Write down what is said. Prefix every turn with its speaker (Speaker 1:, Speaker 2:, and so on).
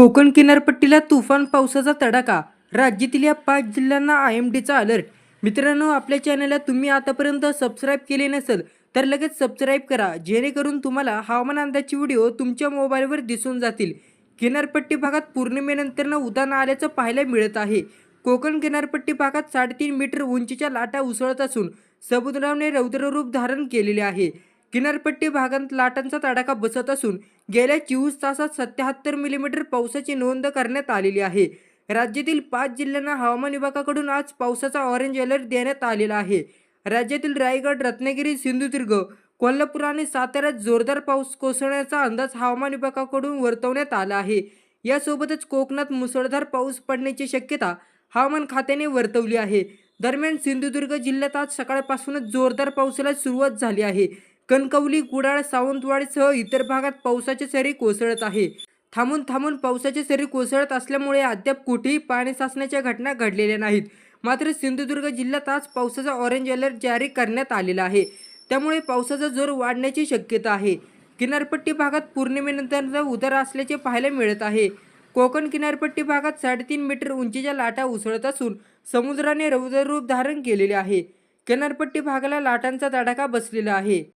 Speaker 1: कोकण किनारपट्टीला तुफान पावसाचा तडाखा. राज्यातील या पाच जिल्ह्यांना आय एम डीचा अलर्ट. मित्रांनो आपल्या चॅनलला तुम्ही आतापर्यंत सबस्क्राईब केले नसेल तर लगेच सबस्क्राईब करा. जेणेकरून तुम्हाला हवामान अंदाजचे व्हिडिओ तुमच्या मोबाईलवर दिसून जातील. किनारपट्टी भागात पौर्णिमेनंतरनं उदान आल्याचं पाहायला मिळत आहे. कोकण किनारपट्टी भागात साडेतीन मीटर उंचीच्या लाटा उसळत असून समुद्राने रौद्ररूप धारण केलेले आहे. किनारपट्टी भागात लाटांचा तडाखा बसत असून गेल्या चोवीस तासात सत्याहत्तर मिलीमीटर पावसाची नोंद करण्यात आलेली आहे. राज्यातील पाच जिल्ह्यांना हवामान विभागाकडून आज पावसाचा ऑरेंज अलर्ट देण्यात आलेला आहे. राज्यातील रायगड रत्नागिरी सिंधुदुर्ग कोल्हापूर आणि साताऱ्यात जोरदार पाऊस कोसळण्याचा अंदाज हवामान विभागाकडून वर्तवण्यात आला आहे. यासोबतच कोकणात मुसळधार पाऊस पडण्याची शक्यता हवामान खात्याने वर्तवली आहे. दरम्यान सिंधुदुर्ग जिल्ह्यात आज सकाळपासूनच जोरदार पावसाला सुरुवात झाली आहे. कणकवली कुडाळ सावंतवाडीसह इतर भागात पावसाच्या सरी कोसळत आहे. थांबून थांबून पावसाच्या सरी कोसळत असल्यामुळे अद्याप कुठेही पाणी साचण्याच्या घटना घडलेल्या नाहीत. मात्र सिंधुदुर्ग जिल्ह्यात आज पावसाचा ऑरेंज अलर्ट जारी करण्यात आलेला आहे. त्यामुळे पावसाचा जोर वाढण्याची शक्यता आहे. किनारपट्टी भागात पौर्णिमेनंतर उतार असल्याचे पाहायला मिळत आहे. कोकण किनारपट्टी भागात साडेतीन मीटर उंचीच्या लाटा उसळत असून समुद्राने रौद्ररूप धारण केलेले आहे. किनारपट्टी भागाला लाटांचा तडाखा बसलेला आहे.